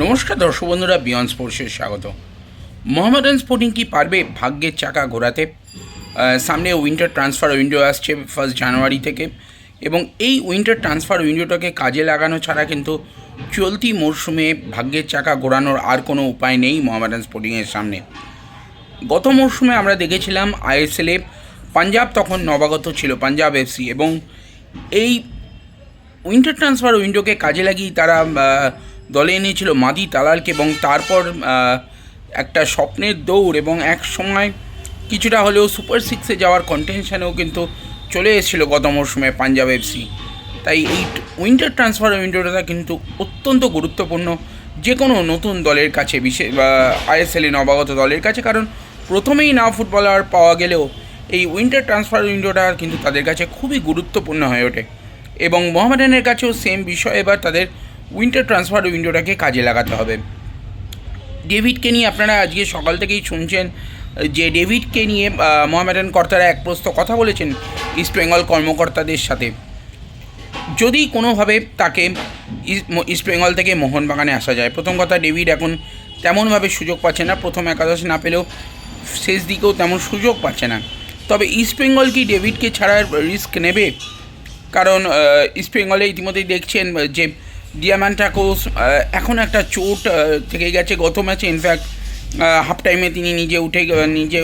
নমস্কার দর্শক বন্ধুরা বিয়ন্ড স্পোর্টসে স্বাগত। মোহামেডান স্পোর্টিং কি পারবে? ভাগ্যের চাকা ঘোরাতে। সামনে উইন্টার ট্রান্সফার উইন্ডো আসছে ফার্স্ট জানুয়ারি থেকে এবং এই উইন্টার ট্রান্সফার উইন্ডোটাকে কাজে লাগানো ছাড়া কিন্তু চলতি মরশুমে ভাগ্যের চাকা ঘোরানোর আর কোনো উপায় নেই মোহামেডান স্পোর্টিংয়ের সামনে। গত মরশুমে আমরা দেখেছিলাম আইএসএলে পাঞ্জাব তখন নবাগত ছিল, পাঞ্জাব এফসি এবং এই উইন্টার ট্রান্সফার উইন্ডোকে কাজে লাগিয়ে তারা দলে এনেছিল মাদি তালালকে এবং তারপর একটা স্বপ্নের দৌড় এবং এক সময় কিছুটা হলেও সুপার সিক্সে যাওয়ার কন্টেনশানেও কিন্তু চলে এসেছিল গত মরশুমে পাঞ্জাব এফসি তাই এই উইন্টার ট্রান্সফার উইন্ডোটা কিন্তু অত্যন্ত গুরুত্বপূর্ণ যে কোনো নতুন দলের কাছে বিশেষ আইএসএলে নবাগত দলের কাছে, কারণ প্রথমেই না ফুটবলার পাওয়া গেলেও এই উইন্টার ট্রান্সফার উইন্ডোটা কিন্তু তাদের কাছে খুবই গুরুত্বপূর্ণ হয়ে ওঠে। এবং মোহামেডানের কাছেও সেম বিষয়, এবার তাদের উইন্টার ট্রান্সফার উইন্ডোটাকে কাজে লাগাতে হবে। ডেভিডকে নিয়ে আপনারা আজকে সকাল থেকেই শুনছেন যে ডেভিডকে নিয়ে মোহামেডান কর্তারা এক প্রস্ত কথা বলেছেন ইস্ট বেঙ্গল কর্মকর্তাদের সাথে। যদি কোনোভাবে তাকে ইস্ট বেঙ্গল থেকে মোহনবাগানে আসা যায়। প্রথম কথা ডেভিড এখন তেমনভাবে সুযোগ পাচ্ছে না। প্রথম একাদশ না পেলেও শেষ দিকেও তেমন সুযোগ পাচ্ছে না। তবে ইস্ট বেঙ্গল কি ডেভিডকে ছাড়ার রিস্ক নেবে? কারণ ইস্ট বেঙ্গলে ইতিমধ্যেই দেখছেন আহ, যে ডিয়ামান্টাকোস এখন একটা চোট থেকে গেছে গত ম্যাচে ইনফ্যাক্ট হাফ টাইমে তিনি নিজে উঠে নিজে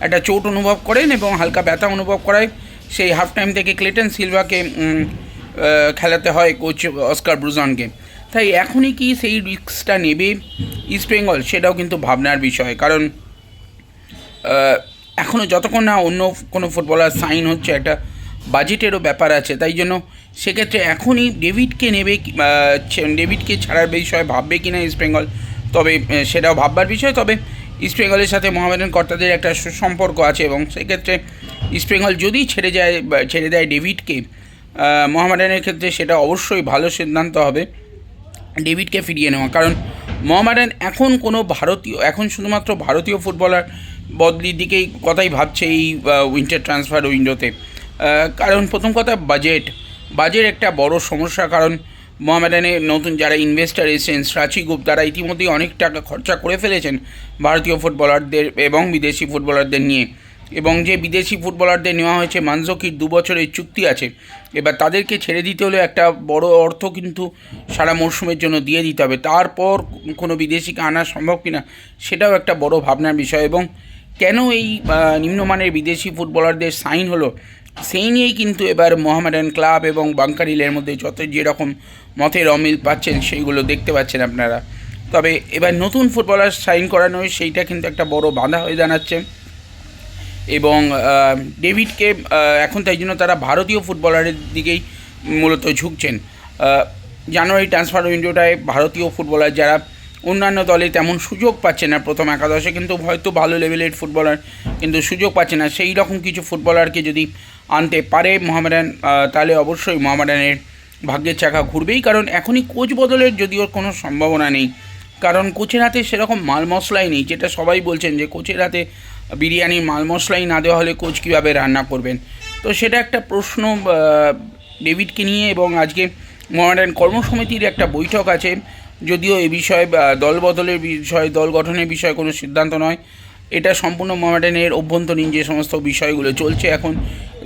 একটা চোট অনুভব করেন এবং হালকা ব্যথা অনুভব করায়। সেই হাফ টাইম থেকে ক্লেটন সিলভাকে খেলাতে হয় কোচ অস্কার ব্রুজনকে তাই এখনই কি সেই রিস্কটা নেবে ইস্ট বেঙ্গল সেটাও কিন্তু ভাবনার বিষয়। কারণ এখনও যতক্ষণ না অন্য কোনো ফুটবলার সাইন হচ্ছে, একটা বাজেটেরও ব্যাপার আছে, তাই জন্য সেক্ষেত্রে এখনই ডেভিডকে নেবে ডেভিডকে ছাড়ার বিষয়ে ভাববে কি না ইস্ট বেঙ্গল, তবে সেটাও ভাববার বিষয়, তবে ইস্ট বেঙ্গলের সাথে মোহামেডান কর্তাদের একটা সুসম্পর্ক আছে এবং সেক্ষেত্রে ইস্ট বেঙ্গল যদি ছেড়ে যায় ছেড়ে দেয় ডেভিডকে মোহামেডানের ক্ষেত্রে সেটা অবশ্যই ভালো সিদ্ধান্ত হবে, ডেভিডকে ফিরিয়ে নেওয়া, কারণ মোহামেডান এখন কোনো ভারতীয়, এখন শুধুমাত্র ভারতীয় ফুটবলার বদলির দিকেই কথাই ভাবছে এই উইন্টার ট্রান্সফার উইন্ডোতে কারণ প্রথম কথা বাজেট বাজেট একটা বড় সমস্যা কারণ মোহামেডানে নতুন যারা ইনভেস্টার এসেছেন স্রাচি গ্রুপ তারা ইতিমধ্যেই অনেক টাকা খরচা করে ফেলেছেন ভারতীয় ফুটবলারদের এবং বিদেশি ফুটবলারদের নিয়ে। এবং যে বিদেশি ফুটবলারদের নেওয়া হয়েছে, মানজকির দু বছরের চুক্তি আছে। এবার তাদেরকে ছেড়ে দিতে হলে একটা বড় অর্থ কিন্তু সারা মরশুমের জন্য দিয়ে দিতে হবে। তারপর কোনো বিদেশিকে আনা সম্ভব কিনা, সেটাও একটা বড় ভাবনার বিষয়। এবং কেন এই নিম্নমানের বিদেশি ফুটবলারদের সাইন হলো? সেই নিয়েই কিন্তু এবার মোহামেডান ক্লাব এবং বাঙ্কারিলের মধ্যে যত যেরকম মতের অমিল পাচ্ছেন, সেইগুলো দেখতে পাচ্ছেন আপনারা। তবে এবার নতুন ফুটবলার সাইন করানো সেইটা কিন্তু একটা বড় বাধা হয়ে দাঁড়াচ্ছে। এবং ডেভিডকে এখন তাই জন্য তারা ভারতীয় ফুটবলারের দিকেই মূলত ঝুঁকছেন। জানুয়ারি ট্রান্সফার উইন্ডোটায় ভারতীয় ফুটবলার যারা অন্যান্য দলে তেমন সুযোগ পাচ্ছে না প্রথম একাদশে, কিন্তু হয়তো ভালো লেভেলের ফুটবলার কিন্তু সুযোগ পাচ্ছে না। সেই রকম কিছু ফুটবলারকে যদি আনতে পারে মোহামেডান তাহলে অবশ্যই মোহামেডানের ভাগ্যের চাকা ঘুরবেই। কারণ এখনই কোচ বদলের যদিও কোনো সম্ভাবনা নেই। কারণ কোচের হাতে সেরকম মাল মশলাই নেই, যেটা সবাই বলছেন যে কোচের হাতে বিরিয়ানির মাল মশলাই না দেওয়া হলে কোচ কীভাবে রান্না করবেন? তো সেটা একটা প্রশ্ন ডেভিডকে নিয়ে এবং আজকে মোহামেডান কর্মসমিতির একটা বৈঠক আছে। যদিও এ বিষয়ে দল বদলের বিষয়ে, দল গঠনের বিষয়ে কোনো সিদ্ধান্ত নয়। এটা সম্পূর্ণ মোহামেডানের অভ্যন্তরীণ যে সমস্ত বিষয়গুলো চলছে এখন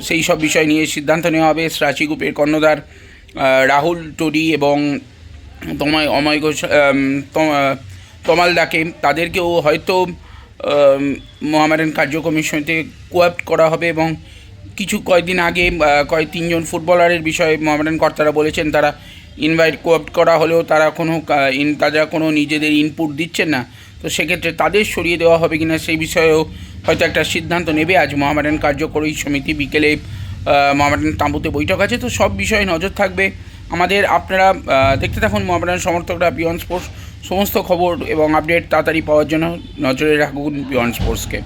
সেই সব বিষয় নিয়ে সিদ্ধান্ত নেওয়া হবে। রাঁচি গ্রুপের কর্ণধার রাহুল টরি এবং তোমায় অময় ঘোষ আম, তম- তমাল ডাকে তাদেরকেও হয়তো মোহামেডান কার্যকর্মী সমিতিতে কোয়াপ্ট করা হবে এবং কিছু কয়েকদিন আগে কয়েক তিনজন ফুটবলারের বিষয়ে মোহামেডান কর্তারা বলেছেন তারা ইনভাইট কোয়াপ্ট করা হলেও তারা কোনো তারা কোনো নিজেদের ইনপুট দিচ্ছেন না। তো সেক্ষেত্রে তাদের সরিয়ে দেওয়া হবে কিনা সেই বিষয়েও হয়তো একটা সিদ্ধান্ত নেবে। আজ মহামারান কার্যকরী সমিতি বিকেলে মহামারান তাঁবুতে বৈঠক আছে। তো সব বিষয়ে নজর থাকবে। আমাদের আপনারা দেখতে থাকুন মহামারান সমর্থকরা বিয়ন স্পোর্টস, সমস্ত খবর এবং আপডেট তাড়াতাড়ি পাওয়ার জন্য নজরে রাখুন বিয়ন স্পোর্টসকে।